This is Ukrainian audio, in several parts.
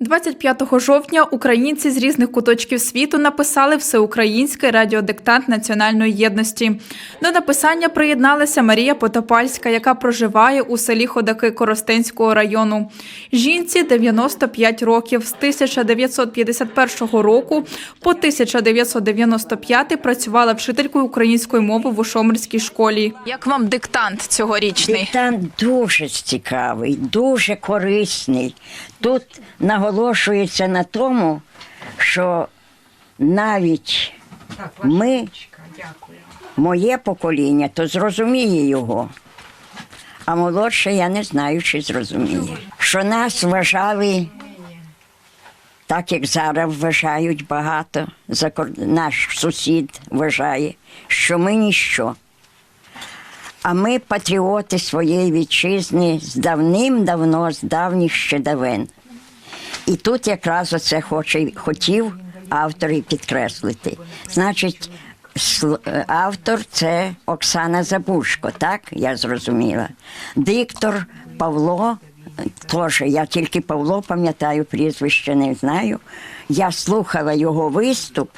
25 жовтня українці з різних куточків світу написали всеукраїнський радіодиктант національної єдності. До написання приєдналася Марія Потопальська, яка проживає у селі Ходаки Коростенського району. Жінці 95 років з 1951 року по 1995 працювала вчителькою української мови в Ушомирській школі. Як вам диктант цьогорічний? Диктант дуже цікавий, дуже корисний. Тут наголошується на тому, що навіть ми, моє покоління, то зрозуміє його. А молодше я не знаю, чи зрозуміє. Що нас вважали, так як зараз вважають багато, наш сусід вважає, що ми ніщо. А ми патріоти своєї вітчизни з давним-давно, з давніх ще давен. І тут якраз оце хоче, хотів автор і підкреслити. Значить, е, автор це Оксана Забушко, так я зрозуміла. Диктор Павло, теж я тільки Павло пам'ятаю, прізвище не знаю. Я слухала його виступ,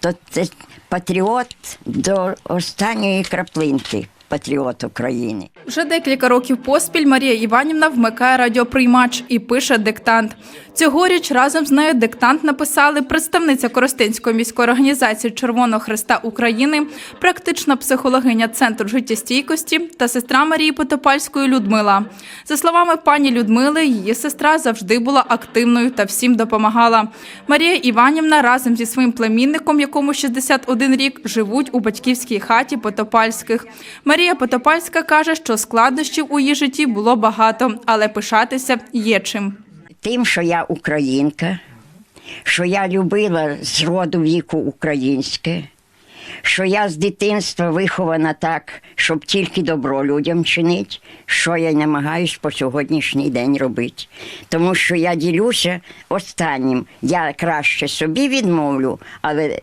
то це патріот до останньої краплинки, патріот України. Вже декілька років поспіль Марія Іванівна вмикає радіоприймач і пише диктант. Цьогоріч разом з нею диктант написали представниця Коростенської міської організації Червоного Христа України, практична психологиня Центру життєстійкості та сестра Марії Потопальської Людмила. За словами пані Людмили, її сестра завжди була активною та всім допомагала. Марія Іванівна разом зі своїм племінником, якому 61 рік, живуть у батьківській хаті Потопальських. Марія Потопальська каже, що складнощів у її житті було багато, але пишатися є чим. Тим, що я українка, що я любила з роду віку українське, що я з дитинства вихована так, щоб тільки добро людям чинити, що я й намагаюсь по сьогоднішній день робити. Тому що я ділюся останнім. Я краще собі відмовлю, але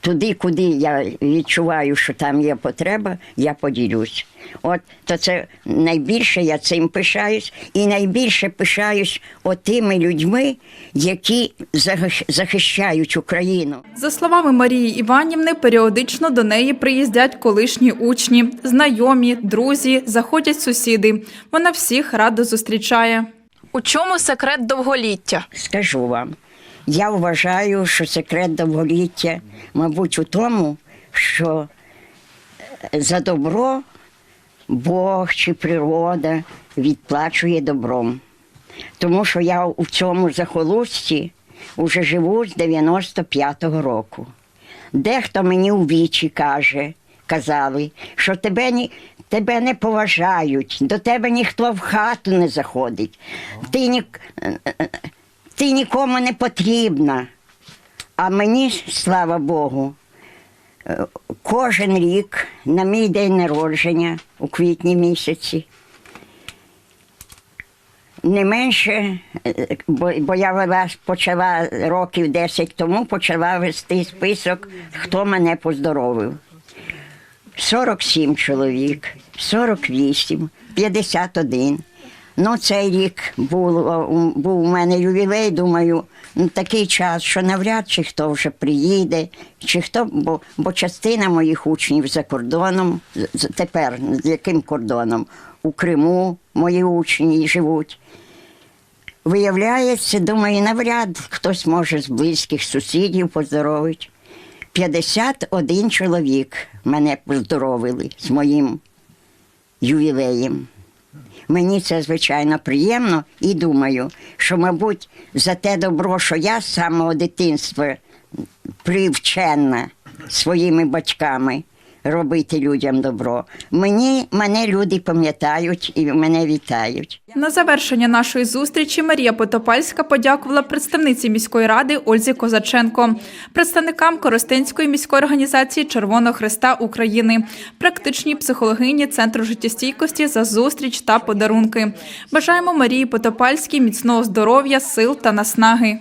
туди, куди я відчуваю, що там є потреба, я поділюсь. От то це найбільше я цим пишаюсь, і найбільше пишаюсь отими людьми, які захищ- захищають Україну. За словами Марії Іванівни, періодично до неї приїздять колишні учні, знайомі, друзі, заходять сусіди. Вона всіх радо зустрічає. У чому секрет довголіття? Скажу вам, я вважаю, що секрет довголіття, мабуть, у тому, що е, за добро Бог чи природа відплачує добром. Тому що я у цьому захолусті вже живу з 95-го року. Дехто мені у вічі каже, казали, що тебе, тебе не поважають, до тебе ніхто в хату не заходить, ти, ні, е, е, ти нікому не потрібна. А мені, слава Богу, е, кожен рік на мій день народження у квітні місяці. Не менше, е, бо, бо я вела, почала років 10 тому, почала вести список, хто мене поздоровив. 47 чоловік, 48, 51. Ну, цей рік було, був у мене ювілей, думаю, ну, такий час, що навряд чи хто вже приїде, чи хто, бо, бо частина моїх учнів за кордоном, тепер з яким кордоном? У Криму мої учні живуть. Виявляється, думаю, навряд хтось може з близьких сусідів поздоровить. 51 чоловік мене поздоровили з моїм ювілеєм. Мені це звичайно приємно і думаю, що, мабуть, за те добро, що я з самого дитинства привчена своїми батьками робити людям добро, мені, мене люди пам'ятають і мене вітають. На завершення нашої зустрічі Марія Потопальська подякувала представниці міської ради Ользі Козаченко, представникам Коростенської міської організації Червоного Христа України, практичній психологині Центру життєстійкості за зустріч та подарунки. Бажаємо Марії Потопальській міцного здоров'я, сил та наснаги.